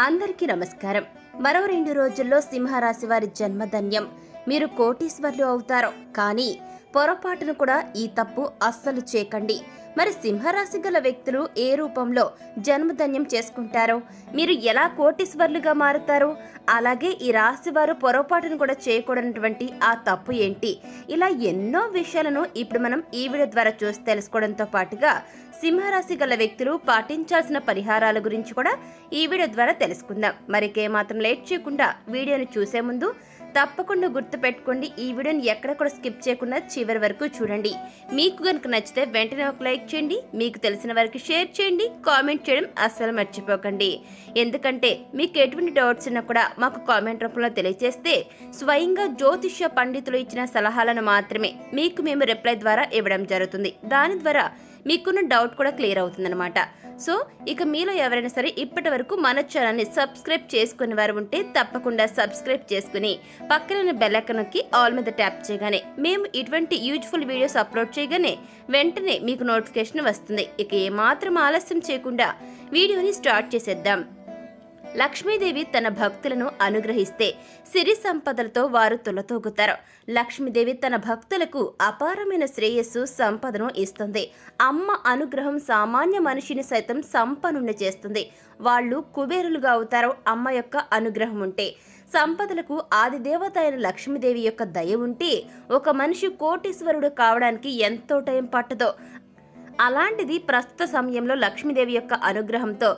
అందరికీ నమస్కారం. మరో రెండు రోజుల్లో సింహరాశి వారి జన్మధన్యం. మీరు కోటీశ్వర్లు అవుతారు. కానీ పొరపాటును కూడా ఈ తప్పు అస్సలు చేయకండి. మరి సింహరాశి గల వ్యక్తులు ఏ రూపంలో జన్మధన్యం చేసుకుంటారో? మీరు ఎలా కోటీశ్వర్లుగా మారుతారో? అలాగే ఈ రాశి వారు పొరపాటును కూడా చేయకూడనటువంటి ఆ తప్పు ఏంటి? ఇలా ఎన్నో విషయాలను ఇప్పుడు మనం ఈ వీడియో ద్వారా చూసి తెలుసుకోవడంతో పాటుగా సింహరాశి గల వ్యక్తులు పాటించాల్సిన పరిహారాల గురించి కూడా ఈ వీడియో ద్వారా తెలుసుకుందాం. మరికే మాత్రం లేట్ చేయకుండా వీడియోని చూసే ముందు తప్పకుండా గుర్తుపెట్టుకోండి. ఈ వీడియోని ఎక్కడ కూడా స్కిప్ చేయకుండా చివరి వరకు చూడండి. మీకు కనుక నచ్చితే వెంటనే ఒక లైక్ చేయండి. మీకు తెలిసిన వారికి షేర్ చేయండి. కామెంట్ చేయడం అస్సలు మర్చిపోకండి. ఎందుకంటే మీకు ఎటువంటి డౌట్స్ ఉన్నా కూడా మాకు కామెంట్ రూపంలో తెలియజేస్తే స్వయంగా జ్యోతిష్య పండితులు ఇచ్చిన సలహాలను మాత్రమే మీకు మేము రిప్లై ద్వారా ఇవ్వడం జరుగుతుంది. దాని ద్వారా మీకున్న డౌట్ కూడా క్లియర్ అవుతుందన్నమాట. సో ఇక మీలో ఎవరైనా సరే ఇప్పటి వరకు మన ఛానల్ని సబ్స్క్రైబ్ చేసుకునే వారు ఉంటే తప్పకుండా సబ్స్క్రైబ్ చేసుకుని పక్కన బెల్లైకన్ నొక్కి ఆల్ మీద ట్యాప్ చేయగానే మేము ఇటువంటి యూజ్ఫుల్ వీడియోస్ అప్లోడ్ చేయగానే వెంటనే మీకు నోటిఫికేషన్ వస్తుంది. ఇక ఏమాత్రం ఆలస్యం చేయకుండా వీడియోని స్టార్ట్ చేసేద్దాం. లక్ష్మీదేవి తన భక్తులను అనుగ్రహిస్తే సిరి సంపదలతో వారు తులతూగుతారు. లక్ష్మీదేవి తన భక్తులకు అపారమైన శ్రేయస్సు సంపదను ఇస్తుంది. అమ్మ అనుగ్రహం సామాన్య మనిషిని సైతం సంపన్నుని చేస్తుంది. వాళ్ళు కుబేరులుగా అవుతారు అమ్మ యొక్క అనుగ్రహం ఉంటే. సంపదలకు ఆదిదేవత అయిన లక్ష్మీదేవి యొక్క దయ ఉంటే ఒక మనిషి కోటీశ్వరుడు కావడానికి ఎంతో టైం పట్టదో. అలాంటిది ప్రస్తుత సమయంలో లక్ష్మీదేవి యొక్క అనుగ్రహంతో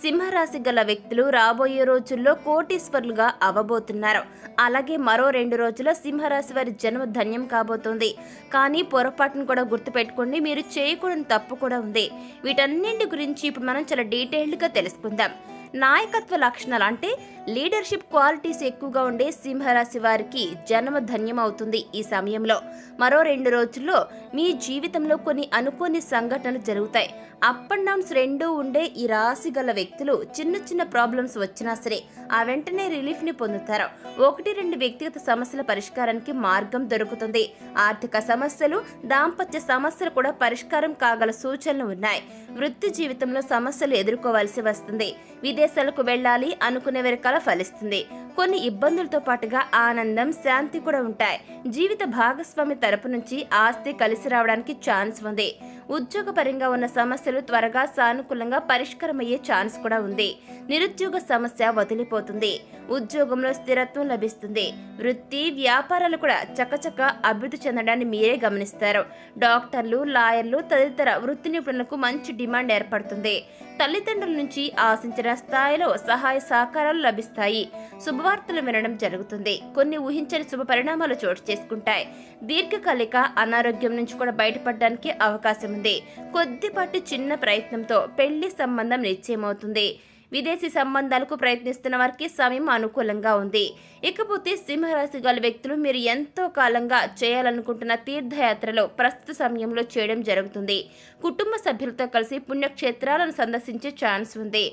సింహరాశి గల వ్యక్తులు రాబోయే రోజుల్లో కోటీశ్వరులుగా అవ్వబోతున్నారు అలాగే మరో రెండు రోజుల్లో సింహరాశి వారి జన్మ ధన్యం కాబోతోంది. కానీ పొరపాటును కూడా గుర్తుపెట్టుకోండి మీరు చేయకూడని తప్పు కూడా ఉంది. వీటన్నింటి గురించి ఇప్పుడు మనం చాలా డీటెయిల్డ్గా తెలుసుకుందాం. నాయకత్వ లక్షణాలు అంటే లీడర్షిప్ క్వాలిటీస్ ఎక్కువగా ఉండే సింహరాశి వారికి జన్మ ధన్యం అవుతుంది ఈ సమయంలో. మరో రెండు రోజుల్లో మీ జీవితంలో కొన్ని అనుకోని సంఘటనలు జరుగుతాయి. అప్ అండ్ డౌన్స్ రెండూ ఉండే ఈ రాశి గల వ్యక్తులు చిన్న చిన్న ప్రాబ్లమ్స్ వచ్చినా సరే ఆ వెంటనే రిలీఫ్ని పొందుతారు. ఒకటి రెండు వ్యక్తిగత సమస్యల పరిష్కారానికి మార్గం దొరుకుతుంది. ఆర్థిక సమస్యలు దాంపత్య సమస్యలు కూడా పరిష్కారం కాగల సూచనలు ఉన్నాయి. వృత్తి జీవితంలో సమస్యలు ఎదుర్కోవాల్సి వస్తుంది. విదేశాలకు వెళ్ళాలి అనుకునే వెనకాల కల ఫలిస్తుంది. కొన్ని ఇబ్బందులతో పాటుగా ఆనందం శాంతి కూడా ఉంటాయి. జీవిత భాగస్వామి తరపు నుంచి ఆస్తి కలిసి రావడానికి ఛాన్స్ ఉంది. ఉద్యోగపరంగా ఉన్న సమస్యలు త్వరగా సానుకూలంగా పరిష్కారమయ్యే ఛాన్స్ కూడా ఉంది. నిరుద్యోగ సమస్య వదిలిపోతుంది. ఉద్యోగంలో స్థిరత్వం లభిస్తుంది. వృత్తి వ్యాపారాలు కూడా చకచక అభివృద్ధి చెందడాన్ని మీరే గమనిస్తారు. డాక్టర్లు లాయర్లు తదితర వృత్తి నిపుణులకు మంచి డిమాండ్ ఏర్పడుతుంది. తల్లిదండ్రుల నుంచి ఆశించిన స్థాయిలో సహాయ సహకారాలు లభిస్తాయి. శుభవార్తలు వినడం జరుగుతుంది. కొన్ని ఊహించని శుభ పరిణామాలు చోటు చేసుకుంటాయి. దీర్ఘకాలిక అనారోగ్యం నుంచి కూడా బయటపడడానికి అవకాశం ఉంది. కొద్దిపాటి చిన్న ప్రయత్నంతో పెళ్ళి సంబంధం నిశ్చయమవుతుంది. విదేశీ సంబంధాలకు ప్రయత్నిస్తున్న వారికి సమయం అనుకూలంగా ఉంది. ఇకపోతే సింహరాశి గల వ్యక్తులు మీరు ఎంతో కాలంగా చేయాలనుకుంటున్న తీర్థయాత్రలో ప్రస్తుత సమయంలో చేయడం జరుగుతుంది. కుటుంబ సభ్యులతో కలిసి పుణ్యక్షేత్రాలను సందర్శించే ఛాన్స్ ఉంది.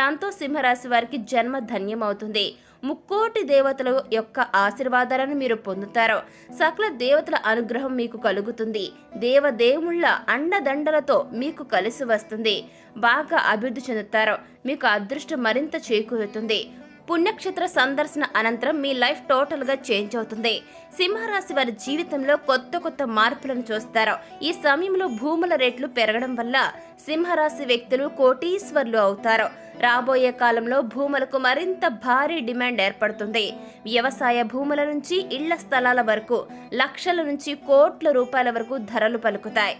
దాంతో సింహరాశి వారికి జన్మ ధన్యం అవుతుంది ముక్కోటి దేవతల యొక్క ఆశీర్వాదాలను మీరు పొందుతారు. సకల దేవతల అనుగ్రహం మీకు కలుగుతుంది. దేవదేవుళ్ళ అండదండలతో మీకు కలిసి వస్తుంది. బాగా అభివృద్ధి చెందుతారు. మీకు అదృష్టం మరింత చేకూరుతుంది. పుణ్యక్షేత్ర సందర్శన అనంతరం మీ లైఫ్ టోటల్గా చేంజ్ అవుతుంది. సింహరాశి వారి జీవితంలో కొత్త కొత్త మార్పులను చూస్తారు. ఈ సమయంలో భూముల రేట్లు పెరగడం వల్ల సింహరాశి వ్యక్తులు కోటీశ్వర్లు అవుతారు. రాబోయే కాలంలో భూములకు మరింత భారీ డిమాండ్ ఏర్పడుతుంది. వ్యవసాయ భూముల నుంచి ఇళ్ళ స్థలాల వరకు లక్షల నుంచి కోట్ల రూపాయల వరకు ధరలు పలుకుతాయి.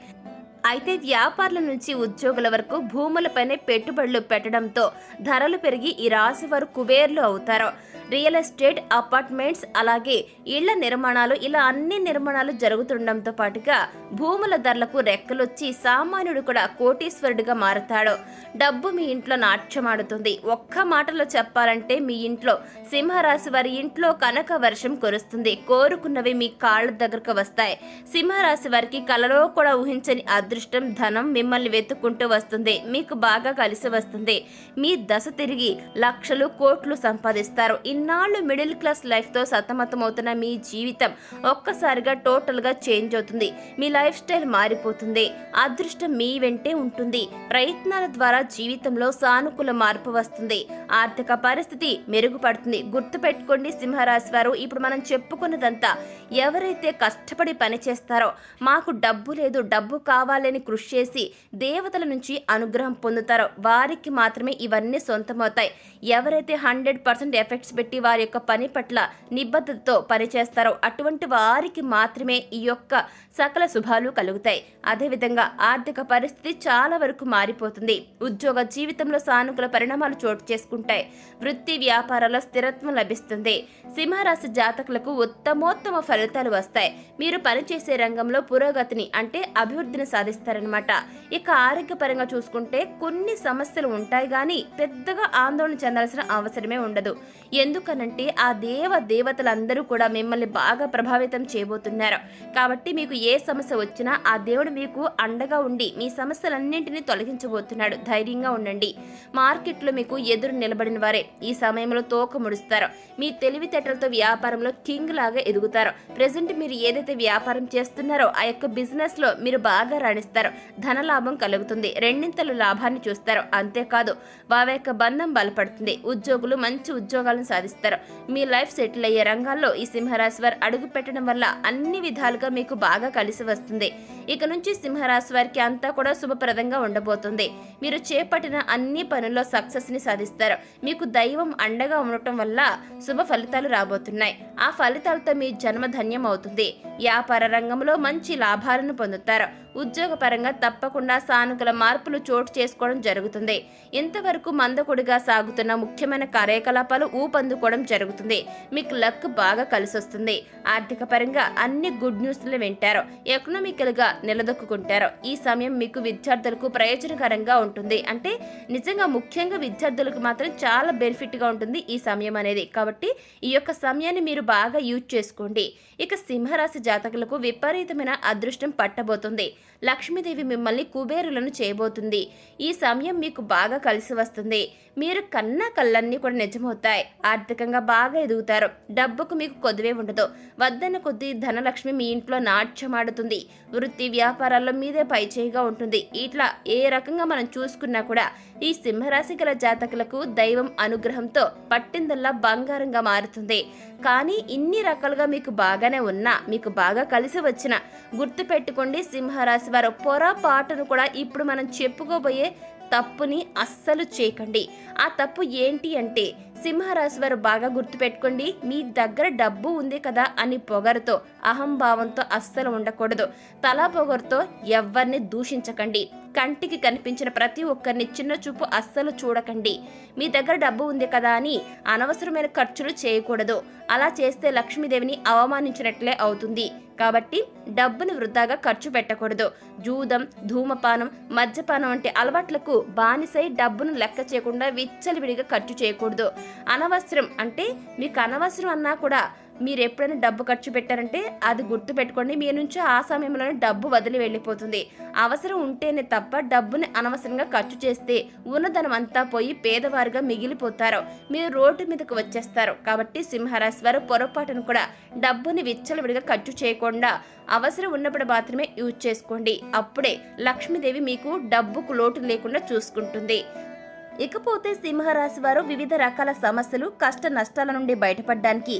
అయితే వ్యాపారుల నుంచి ఉద్యోగుల వరకు భూములపైనే పెట్టుబడులు పెట్టడంతో ధరలు పెరిగి ఈ రాశి వారు కుబేర్లు అవుతారు. రియల్ ఎస్టేట్ అపార్ట్మెంట్స్ అలాగే ఇళ్ళ నిర్మాణాలు ఇలా అన్ని నిర్మాణాలు జరుగుతుండడంతో పాటుగా భూముల ధరలకు రెక్కలొచ్చి సామాన్యుడు కూడా కోటీశ్వరుడిగా మారుతాడు. డబ్బు మీ ఇంట్లో నాట్యమాడుతుంది. ఒక్క మాటలో చెప్పాలంటే మీ ఇంట్లో సింహరాశి వారి ఇంట్లో కనక వర్షం కురుస్తుంది. కోరుకున్నవి మీ కాళ్ళ దగ్గరకు వస్తాయి. సింహరాశి వారికి కలలో కూడా ఊహించని అదృష్టం ధనం మిమ్మల్ని వెతుక్కుంటూ వస్తుంది. మీకు బాగా కలిసి వస్తుంది. మీ దశ తిరిగి లక్షలు కోట్లు సంపాదిస్తారు. ఇన్నాళ్ళు మిడిల్ క్లాస్ లైఫ్తో సతమతమవుతున్న మీ జీవితం ఒక్కసారిగా టోటల్గా చేంజ్ అవుతుంది. మీ లైఫ్ స్టైల్ మారిపోతుంది. అదృష్టం మీ వెంటే ఉంటుంది. ప్రయత్నాల ద్వారా జీవితంలో సానుకూల మార్పు వస్తుంది. ఆర్థిక పరిస్థితి మెరుగుపడుతుంది. గుర్తుపెట్టుకోండి సింహరాశి వారు ఇప్పుడు మనం చెప్పుకున్నదంతా ఎవరైతే కష్టపడి పనిచేస్తారో మాకు డబ్బు లేదు డబ్బు కావాలి కావాలని కృషి చేసి దేవతల నుంచి అనుగ్రహం పొందుతారో వారికి మాత్రమే ఇవన్నీ సొంతమవుతాయి. ఎవరైతే హండ్రెడ్ పర్సెంట్ ఎఫెక్ట్స్ పెట్టి వారి యొక్క పని పట్ల నిబద్ధతతో పనిచేస్తారో అటువంటి వారికి మాత్రమే ఈ యొక్క సకల శుభాలు కలుగుతాయి. అదేవిధంగా ఆర్థిక పరిస్థితి చాలా వరకు మారిపోతుంది. ఉద్యోగ జీవితంలో సానుకూల పరిణామాలు చోటు చేసుకుంటాయి. వృత్తి వ్యాపారాల్లో స్థిరత్వం లభిస్తుంది. సింహరాశి జాతకులకు ఉత్తమోత్తమ ఫలితాలు వస్తాయి. మీరు పనిచేసే రంగంలో పురోగతిని అంటే అభివృద్ధిని సాధిస్తారనమాట ఇక ఆరోగ్యపరంగా చూసుకుంటే కొన్ని సమస్యలు ఉంటాయి కానీ పెద్దగా ఆందోళన చెందాల్సిన అవసరమే ఉండదు. ఎందుకనంటే ఆ దేవ దేవతలందరూ కూడా మిమ్మల్ని బాగా ప్రభావితం చేయబోతున్నారు. కాబట్టి మీకు ఏ సమస్య వచ్చినా ఆ దేవుడు మీకు అండగా ఉండి మీ సమస్యలన్నింటినీ తొలగించబోతున్నాడు. ధైర్యంగా ఉండండి. మార్కెట్లో మీకు ఎదురు నిలబడిన వారే ఈ సమయంలో తోక ముడుస్తారు. మీ తెలివితేటలతో వ్యాపారంలో కింగ్ లాగా ఎదుగుతారు. ప్రజెంట్ మీరు ఏదైతే వ్యాపారం చేస్తున్నారో ఆ యొక్క బిజినెస్లో మీరు బాగా రాణిస్తారు ధన లాభం కలుగుతుంది. రెండింతలు లాభాన్ని చూస్తారు. అంతేకాదు వారి యొక్క బంధం బలపడుతుంది. ఉద్యోగులు మంచి ఉద్యోగాలను సాధిస్తారు. మీ లైఫ్ సెటిల్ అయ్యే రంగాల్లో ఈ సింహరాశి వారు అడుగు పెట్టడం వల్ల అన్ని విధాలుగా మీకు బాగా కలిసి వస్తుంది. ఇక నుంచి సింహరాశి వారికి అంతా కూడా శుభప్రదంగా ఉండబోతుంది. మీరు చేపట్టిన అన్ని పనుల్లో సక్సెస్ని సాధిస్తారు. మీకు దైవం అండగా ఉండటం వల్ల శుభ ఫలితాలు రాబోతున్నాయి. ఆ ఫలితాలతో మీ జన్మ ధన్యం అవుతుంది. వ్యాపార రంగంలో మంచి లాభాలను పొందుతారు. ఉద్యోగపరంగా తప్పకుండా సానుకూల మార్పులు చోటు చేసుకోవడం జరుగుతుంది. ఇంతవరకు మందకొడిగా సాగుతున్న ముఖ్యమైన కార్యకలాపాలు ఊపందుకోవడం జరుగుతుంది. మీకు లక్ బాగా కలిసొస్తుంది. ఆర్థిక పరంగా అన్ని గుడ్ న్యూస్లు వింటారు. ఎకనామికల్గా నిలదొక్కుంటారు ఈ సమయం మీకు విద్యార్థులకు ప్రయోజనకరంగా ఉంటుంది. అంటే నిజంగా ముఖ్యంగా విద్యార్థులకు మాత్రం చాలా బెనిఫిట్గా ఉంటుంది ఈ సమయం అనేది. కాబట్టి ఈ యొక్క సమయాన్ని మీరు బాగా యూజ్ చేసుకోండి. ఇక సింహరాశి జాతకులకు విపరీతమైన అదృష్టం పట్టబోతుంది. లక్ష్మీదేవి మిమ్మల్ని కుబేరులను చేయబోతుంది. ఈ సమయం మీకు బాగా కలిసి వస్తుంది. మీరు కన్న కళ్ళన్నీ కూడా నిజమవుతాయి. ఆర్థికంగా బాగా ఎదుగుతారు. డబ్బుకు మీకు కొద్దువే ఉండదు. వద్దన కొద్దీ ధనలక్ష్మి మీ ఇంట్లో నాట్యమాడుతుంది వృత్తి వ్యాపారాల్లో మీదే పైచేయిగా ఉంటుంది. ఇట్లా ఏ రకంగా మనం చూసుకున్నా కూడా ఈ సింహరాశి గల జాతకులకు దైవం అనుగ్రహంతో పట్టిందల్లా బంగారంగా మారుతుంది. కానీ ఇన్ని రకాలుగా మీకు బాగానే ఉన్నా మీకు బాగా కలిసి వచ్చిన గుర్తు పెట్టుకోండి సింహరాశి వారు పొరపాటును కూడా ఇప్పుడు మనం చెప్పుకోబోయే తప్పుని అస్సలు చేయకండి. ఆ తప్పు ఏంటి అంటే సింహరాశి వారు బాగా గుర్తుపెట్టుకోండి మీ దగ్గర డబ్బు ఉంది కదా అని పొగరుతో అహంభావంతో అస్సలు ఉండకూడదు. తలా పొగరుతో ఎవరిని దూషించకండి. కంటికి కనిపించిన ప్రతి ఒక్కరిని చిన్న చూపు అస్సలు చూడకండి. మీ దగ్గర డబ్బు ఉంది కదా అని అనవసరమైన ఖర్చులు చేయకూడదు. అలా చేస్తే లక్ష్మీదేవిని అవమానించినట్లే అవుతుంది. కాబట్టి డబ్బును వృధాగా ఖర్చు పెట్టకూడదు. జూదం ధూమపానం మద్యపానం వంటి అలవాట్లకు బానిసై డబ్బును లెక్క చేయకుండా విచ్చలవిడిగా ఖర్చు చేయకూడదు. అనవసరం అంటే మీకు అనవసరం అన్నా కూడా మీరు ఎప్పుడైనా డబ్బు ఖర్చు పెట్టారంటే అది గుర్తు పెట్టుకోండి మీ నుంచి ఆ సమయంలోనే డబ్బు వదిలి వెళ్ళిపోతుంది. అవసరం ఉంటేనే తప్ప డబ్బుని అనవసరంగా ఖర్చు చేస్తే ఉన్నదనం అంతా పోయి పేదవారుగా మిగిలిపోతారు. మీరు రోడ్డు మీదకు వచ్చేస్తారు. కాబట్టి సింహరాశి వారు పొరపాటును కూడా డబ్బుని విచ్చలవిడిగా ఖర్చు చేయకుండా అవసరం ఉన్నప్పుడు మాత్రమే యూజ్ చేసుకోండి. అప్పుడే లక్ష్మీదేవి మీకు డబ్బుకు లోటు లేకుండా చూసుకుంటుంది. ఇకపోతే సింహరాశి వారు వివిధ రకాల సమస్యలు కష్ట నష్టాల నుండి బయటపడడానికి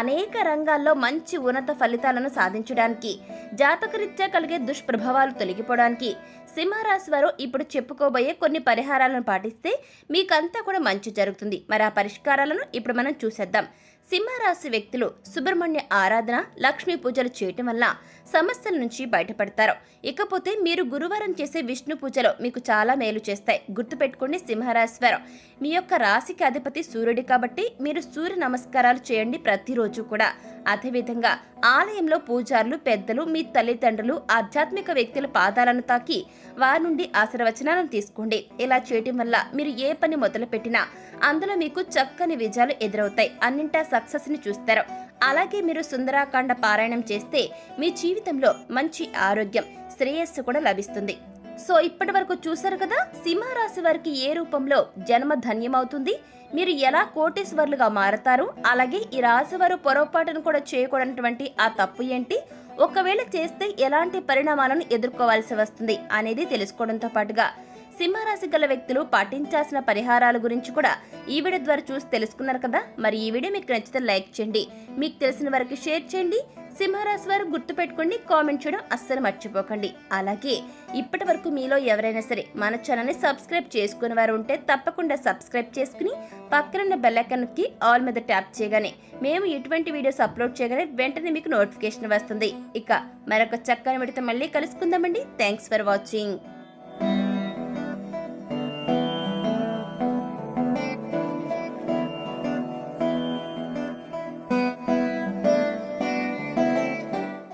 అనేక రంగాల్లో మంచి ఉన్నత ఫలితాలను సాధించడానికి జాతకరీత్యా కలిగే దుష్ప్రభావాలు తొలగిపోవడానికి సింహరాశి వారు ఇప్పుడు చెప్పుకోబోయే కొన్ని పరిహారాలను పాటిస్తే మీకంతా కూడా మంచి జరుగుతుంది. మరి ఆ పరిష్కారాలను ఇప్పుడు మనం చూసేద్దాం. సింహరాశి వ్యక్తులు సుబ్రహ్మణ్య ఆరాధన లక్ష్మీ పూజలు చేయటం వల్ల సమస్యల నుంచి బయటపడతారు. ఇకపోతే మీరు గురువారం చేసే విష్ణు పూజలు మీకు చాలా మేలు చేస్తాయి. గుర్తుపెట్టుకోండి సింహరాశి వారు. మీ యొక్క రాశికి అధిపతి సూర్యుడి కాబట్టి మీరు సూర్య నమస్కారాలు చేయండి ప్రతిరోజు కూడా. అదేవిధంగా ఆలయంలో పూజారులు పెద్దలు మీ తల్లిదండ్రులు ఆధ్యాత్మిక వ్యక్తుల పాదాలను తాకి వారి నుండి ఆశీర్వచనాలను తీసుకోండి. ఇలా చేయటం వల్ల మీరు ఏ పని మొదలుపెట్టినా అందులో మీకు చక్కని విజయాలు ఎదురవుతాయి. అన్నింటా సక్సెస్ని చూస్తారు. అలాగే మీరు సుందరాకాండ పారాయణం చేస్తే మీ జీవితంలో మంచి ఆరోగ్యం శ్రేయస్సు కూడా లభిస్తుంది. సో ఇప్పటి వరకు చూసారు కదా సింహరాశి వారికి ఏ రూపంలో జన్మ ధన్యమవుతుంది మీరు ఎలా కోటేశ్వర్లుగా మారతారు అలాగే ఈ రాశి వారు పొరపాటును కూడా చేయకూడనటువంటి ఆ తప్పు ఏంటి ఒకవేళ చేస్తే ఎలాంటి పరిణామాలను ఎదుర్కోవాల్సి వస్తుంది అనేది తెలుసుకోవడంతో పాటుగా సింహరాశి గల వ్యక్తులు పాటించాల్సిన పరిహారాల గురించి కూడా ఈ వీడియో ద్వారా చూసి తెలుసుకున్నారు కదా మరి ఈ వీడియో మీకు నచ్చితే లైక్ చేయండి మీకు తెలిసిన వారికి షేర్ చేయండి సింహరాశి వారు గుర్తుపెట్టుకోండి కామెంట్ చేయడం అస్సలు మర్చిపోకండి. అలాగే ఇప్పటి వరకు మీలో ఎవరైనా సరే మన ఛానల్ని సబ్స్క్రైబ్ చేసుకునే వారు ఉంటే తప్పకుండా సబ్స్క్రైబ్ చేసుకుని పక్కనున్న బెల్లైకన్కి ఆల్ మీద ట్యాప్ చేయగానే మేము ఎటువంటి వీడియోస్ అప్లోడ్ చేయగానే వెంటనే మీకు నోటిఫికేషన్ వస్తుంది. ఇక మరొక చక్కని విడితే మళ్ళీ కలుసుకుందామండి. Thanks for watching